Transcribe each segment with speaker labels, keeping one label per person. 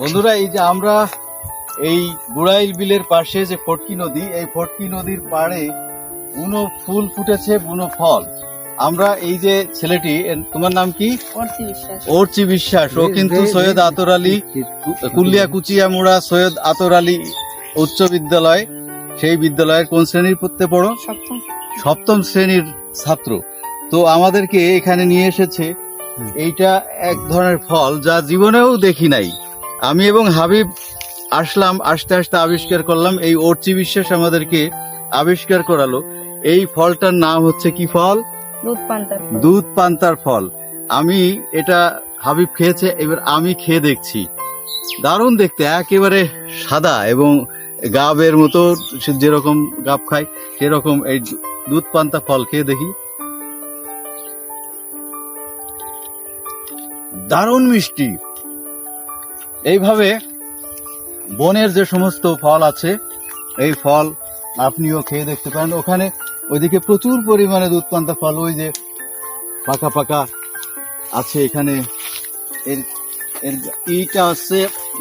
Speaker 1: বন্ধুরা, এই যে আমরা এই গুড়াইল বিলের পাশে যে ফটকি নদী, এই ফটকি নদীর পাড়ে বুনো ফুল ফুটেছে বুনো ফল। আমরা এই যে ছেলেটি এর- তোমার নাম কি? অর্চি বিশ্বাস। ও কিন্তু সৈয়দ আতর আলী কুলিয়া কুচিয়ামুড়া সৈয়দ আতর আলী উচ্চ বিদ্যালয়। সেই বিদ্যালয়ের কোন শ্রেণির পড়তে পড়ো?
Speaker 2: সপ্তম।
Speaker 1: সপ্তম শ্রেণির ছাত্র। তো আমাদেরকে এখানে নিয়ে এসেছে এইটা এক ধরনের ফল যা জীবনেও দেখি নাই। আমি এবং হাবিব আসলাম আস্তে আস্তে আবিষ্কার করলাম। এই অর্চি বিশ্বাস আমাদেরকে আবিষ্কার করালো। এই ফলটার নাম হচ্ছে কি ফল?
Speaker 2: দুধ পান্তার ফল।
Speaker 1: দুধ পান্তার ফল। আমি এটা হাবিব খেয়েছে এবার আমি খেয়ে দেখছি। দারুণ দেখতে একেবারে সাদা এবং গাবের মতো যেরকম গাব খায় সেরকম এই দুধ পান্তা ফল খেয়ে দেখি। দারুণ মিষ্টি। এইভাবে বনের যে সমস্ত ফল আছে এই ফল আপনিও খেয়ে দেখতে পারেন। ওখানে ওইদিকে প্রচুর পরিমাণে দুধ পান্তা ফল, ওই যে পাকা পাকা আছে এখানে। এর এর এইটা আছে,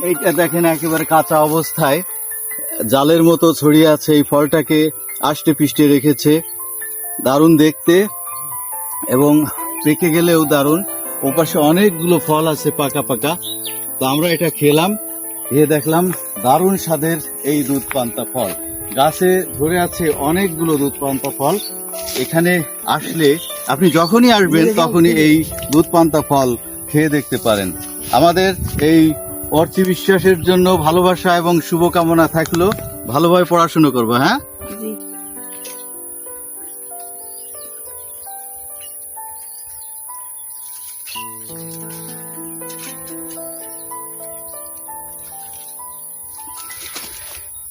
Speaker 1: এইটা দেখেন একেবারে কাঁচা অবস্থায়। জালের মতো ছড়িয়ে আছে এই ফলটাকে, আষ্টে পিষ্টে রেখেছে। দারুণ দেখতে, এবং পেকে গেলেও দারুণ। ওপাশে অনেকগুলো ফল আছে পাকা পাকা। তো আমরা এটা খেলাম, খেয়ে দেখলাম দারুণ স্বাদের এই দুধ পান্তা ফল। গাছে ধরে আছে অনেকগুলো দুধপান্তা ফল। এখানে আসলে আপনি যখনই আসবেন তখনই এই দুধপান্তা ফল খেয়ে দেখতে পারেন। আমাদের এই অর্থি বিশ্বাসের জন্য ভালোবাসা এবং শুভকামনা থাকল। ভালোভাবে পড়াশুনো করব হ্যাঁ?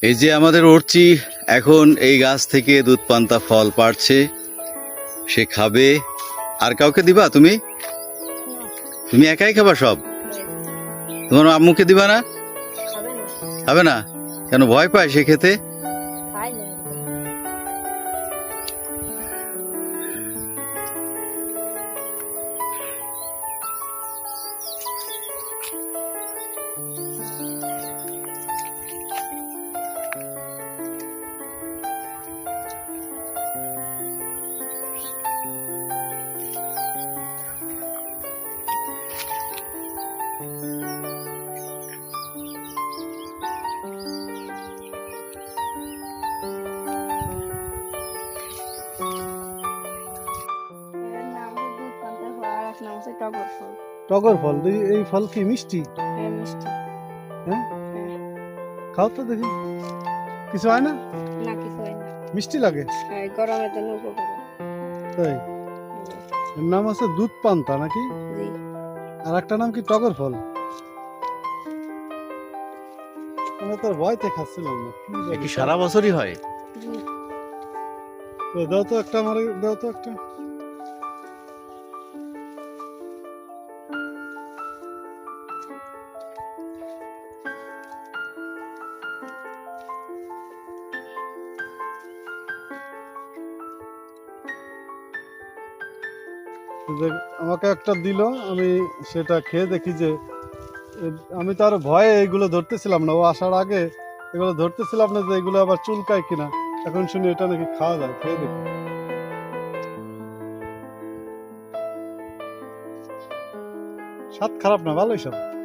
Speaker 1: এই যে আমাদের অর্চি এখন এই গাছ থেকে দুধ পান্তা ফল পাড়ছে। সে খাবে। আর কাউকে দিবা তুমি? তুমি একাই খাবা সব? তোমার আম্মুকে দিবা না?
Speaker 2: হবে না।
Speaker 1: না? কেন ভয় পায় সে খেতে?
Speaker 2: টগর ফল
Speaker 3: টগর ফল দেখি এই ফল কি মিষ্টি?
Speaker 2: হ্যাঁ মিষ্টি।
Speaker 3: হ্যাঁ? খাও তো দেখি। কিছু হয় না?
Speaker 2: না কিছু হয় না।
Speaker 3: মিষ্টি লাগে?
Speaker 2: হ্যাঁ গরমের জন্য উপকার।
Speaker 3: তাই? এর নাম আছে দুধ পান্তা নাকি?
Speaker 2: জি।
Speaker 3: আর একটা নাম কি টগর ফল আমি তোর ভয়তে খাচ্ছিলাম না। কি
Speaker 1: সারা বছরই হয়?
Speaker 2: জি।
Speaker 3: দাও তো একটা আমার দাও তো একটা। দেখ- আমাকে একটা দিল, আমি সেটা খেয়ে দেখি যে আমি তো আর ভয়ে এইগুলো ধরতেছিলাম না। ও আসার আগে এগুলো ধরতেছিলাম না যে এগুলো আবার চুলকায় কিনা। এখন শুনি এটা নাকি খাওয়া যায়, খেয়ে দেখি। স্বাদ খারাপ না, ভালোই স্বাদ।